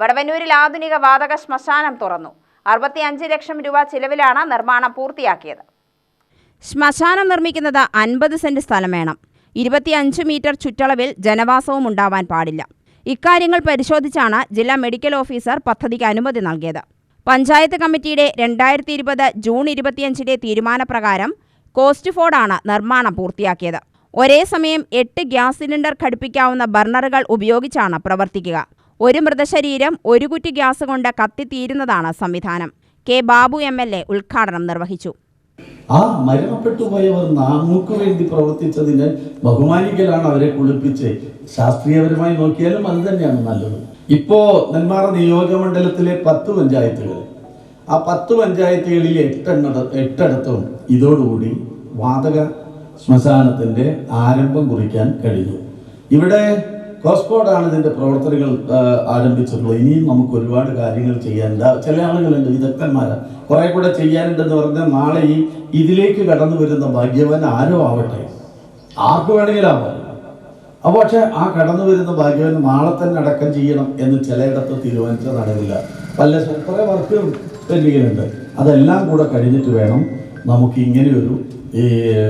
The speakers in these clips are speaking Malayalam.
വടവന്നൂരിൽ ആധുനിക വാതക ശ്മശാനം തുറന്നു. അറുപത്തിയഞ്ച് ലക്ഷം രൂപ ചിലവിലാണ് നിർമ്മാണം പൂർത്തിയാക്കിയത്. ശ്മശാനം നിർമ്മിക്കുന്നത് അൻപത് സെന്റ് സ്ഥലം വേണം. ഇരുപത്തിയഞ്ച് മീറ്റർ ചുറ്റളവിൽ ജനവാസവും ഉണ്ടാവാൻ പാടില്ല. ഇക്കാര്യങ്ങൾ പരിശോധിച്ചാണ് ജില്ലാ മെഡിക്കൽ ഓഫീസർ പദ്ധതിക്ക് അനുമതി നൽകിയത്. പഞ്ചായത്ത് കമ്മിറ്റിയുടെ രണ്ടായിരത്തി ഇരുപത് ജൂൺ ഇരുപത്തിയഞ്ചിലെ തീരുമാനപ്രകാരം കോസ്റ്റ് ഫോർഡാണ് നിർമ്മാണം പൂർത്തിയാക്കിയത്. ഒരേ സമയം എട്ട് ഗ്യാസ് സിലിണ്ടർ ഘടിപ്പിക്കാവുന്ന ബർണറുകൾ ഉപയോഗിച്ചാണ് പ്രവർത്തിക്കുക. ഒരു മൃതശരീരം ഒരു കുറ്റി ഗ്യാസ് കൊണ്ട് കത്തിത്തീരുന്നതാണ് സംവിധാനം. K Babu M L A ഉദ്ഘാടനം നിർവഹിച്ചു. ആ മരണപ്പെട്ടു പോയവർ നമുക്ക് വേണ്ടി പ്രവർത്തിച്ചതിന് ബഹുമാനിക്കലാണ് അവരെ കുളിപ്പിച്ച് ശാസ്ത്രീയപരമായി നോക്കിയാലും അത് തന്നെയാണ് നല്ലത്. ഇപ്പോ നെന്മാറ നിയോജകമണ്ഡലത്തിലെ പത്ത് പഞ്ചായത്തുകൾ. ആ പത്ത് പഞ്ചായത്തുകളിൽ എട്ടെണ്ണ എട്ടിടത്തും ഇതോടുകൂടി വാതക ശ്മശാനത്തിന്റെ ആരംഭം കുറിക്കാൻ കഴിഞ്ഞു. ഇവിടെ കോസ്കോഡാണ് ഇതിന്റെ പ്രവർത്തനങ്ങൾ ആരംഭിച്ചിട്ടുള്ളത്. ഇനിയും നമുക്ക് ഒരുപാട് കാര്യങ്ങൾ ചെയ്യാനുണ്ട്. ചില ആളുകളുണ്ട് വിദഗ്ധന്മാരാണ് കുറെ കൂടെ ചെയ്യാനുണ്ടെന്ന് പറഞ്ഞാൽ നാളെ ഈ ഇതിലേക്ക് കടന്നു വരുന്ന ഭാഗ്യവാൻ ആരോ ആവട്ടെ? ആർക്ക് വേണമെങ്കിലും ആവാം. അപ്പോൾ പക്ഷെ ആ കടന്നു വരുന്ന ഭാഗ്യവാൻ നാളെ തന്നെ അടക്കം ചെയ്യണം എന്ന് ചിലയിടത്ത് തീരുമാനിച്ച നടവില്ല. പല കുറെ വർക്കുകൾ പെൻഡിങ്ങിലുണ്ട് അതെല്ലാം കൂടെ കഴിഞ്ഞിട്ട് വേണം നമുക്ക് ഇങ്ങനെയൊരു ഈ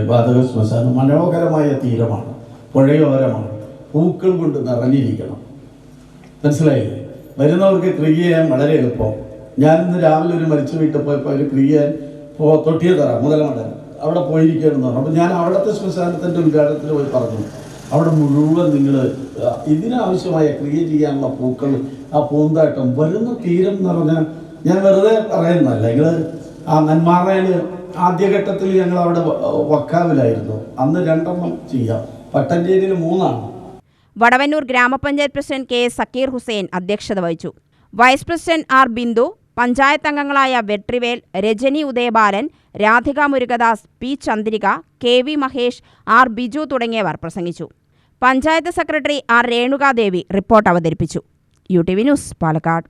വാതക ശ്മശാനം മനോഹരമായ തീരമാണ് പുഴയോരമാണ്. പൂക്കൾ കൊണ്ട് നിറഞ്ഞിരിക്കണം. മനസ്സിലായില്ലേ? വരുന്നവർക്ക് ക്രിയ ചെയ്യാൻ വളരെ എളുപ്പം. ഞാൻ ഇന്ന് രാവിലെ ഒരു മരിച്ച വീട്ടിൽ പോയപ്പോൾ അവർ ക്രിയ ചെയ്യാൻ പോ തൊട്ടിയ തറ മുതലമടൻ. അവിടെ പോയിരിക്കുകയാണെന്ന് പറഞ്ഞു. അപ്പോൾ ഞാൻ അവിടുത്തെ ശ്മശാനത്തിന്റെ ഉദ്ഘാടനത്തിന് പോയി പറഞ്ഞു. അവിടെ മുഴുവൻ നിങ്ങൾ ഇതിനാവശ്യമായ ക്രിയ ചെയ്യാനുള്ള പൂക്കൾ ആ പൂന്താട്ടം വരുന്ന തീരം എന്ന് പറഞ്ഞാൽ ഞാൻ വെറുതെ പറയുന്നതല്ല. നിങ്ങൾ ആ നെന്മാറയിൽ ആദ്യഘട്ടത്തിൽ ഞങ്ങൾ അവിടെ വക്കാവിലായിരുന്നു. അന്ന് രണ്ടെണ്ണം ചെയ്യാം. പട്ടഞ്ചേരിയിൽ മൂന്നാണ്. വടവന്നൂർ ഗ്രാമപഞ്ചായത്ത് president K S Zakir Hussain അധ്യക്ഷത വഹിച്ചു. Vice president R Bindu panchayat അംഗങ്ങളായ Vetrivel Rajani Udayabalan Radhika Murugadas P Chandrika K V Mahesh R Biju തുടങ്ങിയവർ പ്രസംഗിച്ചു. Panchayat secretary R Renukadevi report അവതരിപ്പിച്ചു. U T V news Palakkad.